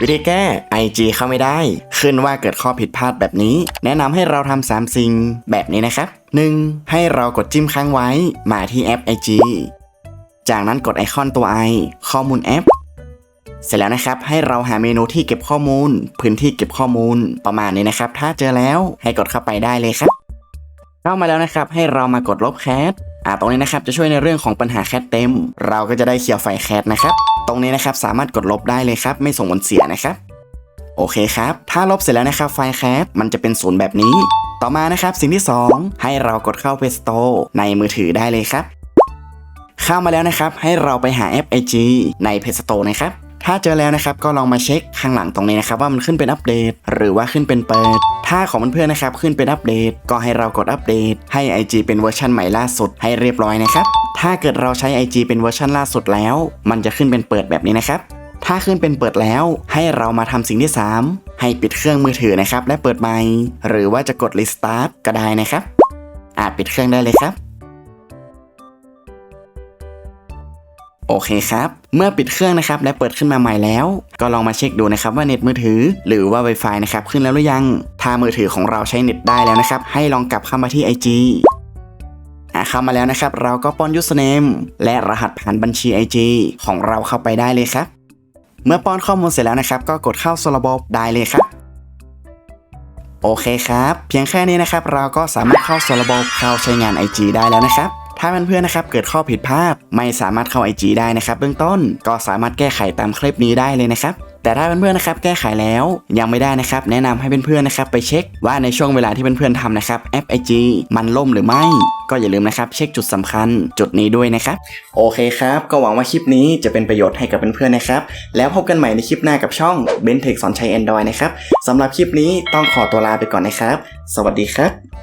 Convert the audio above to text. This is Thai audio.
วิธีแก้ IG เข้าไม่ได้ ขึ้นว่าเกิดข้อผิดพลาดแบบนี้ แนะนำให้เราทำสามสิ่งแบบนี้นะครับ 1. ให้เรากดจิ้มค้างไว้ มาที่แอป IG จากนั้นกดไอคอนตัว i ข้อมูลแอป เสร็จแล้วนะครับ ให้เราหาเมนูที่เก็บข้อมูล พื้นที่เก็บข้อมูลประมาณนี้นะครับ ถ้าเจอแล้วให้กดเข้าไปได้เลยครับ เข้ามาแล้วนะครับ ให้เรามากดลบแคสอ่าตรงนี้นะครับจะช่วยในเรื่องของปัญหาแคสเต็ม เราก็จะได้เคลียร์ไฟแคสนะครับ ตรงนี้นะครับสามารถกดลบได้เลยครับ ไม่ส่งผลเสียนะครับ โอเคครับ ถ้าลบเสร็จแล้วนะครับไฟล์แคปมันจะเป็นศูนย์แบบนี้ ต่อมานะครับสิ่งที่ 2 ให้เรากดเข้า Play Store ในมือถือได้เลยครับ เข้ามาแล้วนะครับ ให้เราไปหาแอป IG ใน Play Store นะครับ ถ้าเจอแล้วนะครับก็ลองมาเช็คข้างหลังตรงนี้นะครับว่ามันขึ้นเป็นอัปเดต หรือว่าขึ้นเป็นเปิด ถ้าของเพื่อนๆนะครับขึ้นเป็นอัปเดต ก็ให้เรากดอัปเดต ให้ IG เป็นเวอร์ชันใหม่ล่าสุดให้เรียบร้อยนะครับ ถ้าเกิดเราใช้ IG เป็นเวอร์ชันล่าสุดแล้ว มันจะขึ้นเป็นเปิดแบบนี้นะครับถ้าขึ้นเป็นเปิดแล้วให้เรามาทำสิ่งที่ 3 ให้ปิดเครื่องมือถือนะครับ และเปิดใหม่ หรือว่าจะกด restart ก็ได้นะครับอาจปิดเครื่องได้เลยครับ โอเคครับ เมื่อปิดเครื่องนะครับและเปิดขึ้นมาใหม่แล้ว ก็ลองมาเช็คดูนะครับว่าเน็ตมือถือ หรือว่า Wi-Fi นะครับขึ้นแล้วหรือยัง ถ้ามือถือของเราใช้เน็ตได้แล้วนะครับ ให้ลองกลับเข้ามาที่ IG อะเข้ามาแล้วนะครับ เราก็ป้อน username และรหัสผ่านบัญชี IG ของเราเข้าไปได้เลยครับ เมื่อป้อนข้อมูลเสร็จแล้วนะครับ ก็กดเข้าสระบบได้เลยครับโอเคครับ เพียงแค่นี้นะครับ เราก็สามารถเข้าสระบบเข้าใช้งาน IG ได้แล้วนะครับ ถ้าเพื่อนๆนะครับเกิดข้อผิดพลาดไม่สามารถเข้า IG ได้นะครับเบื้องต้นก็สามารถแก้ไขตามคลิปนี้ได้เลยนะครับแต่ถ้าเพื่อนๆนะครับแก้ไขแล้วยังไม่ได้นะครับแนะนำให้เพื่อนๆนะครับไปเช็คว่าในช่วงเวลาที่เพื่อนๆทำนะครับแอป IG มันล่มหรือไม่ ก็อย่าลืมนะครับเช็คจุดสำคัญจุดนี้ด้วยนะครับโอเคครับ ก็หวังว่าคลิปนี้จะเป็นประโยชน์ให้กับเพื่อนๆนะครับแล้วพบกันใหม่ในคลิปหน้ากับช่อง b e n t e c h สอนใช้ Android นะครับสำหรับคลิปนี้ต้องขอตัวลาไปก่อนนะครับ สวัสดีครับ